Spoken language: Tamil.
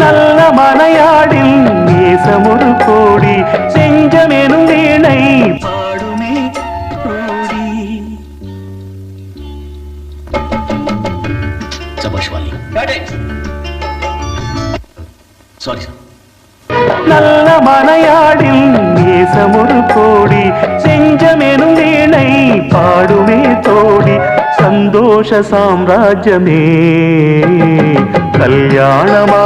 நல்ல மனையாடில் நேசமொரு கோடி செஞ்சமெனும் வீணை பாடுமே கோடி. சாரி சார் நல்ல மனையாடில் நேசமொரு கோடி செஞ்சமெனும் வீணை பாடுமே தோடி சந்தோஷ சாம்ராஜ்யமே கல்யாணமா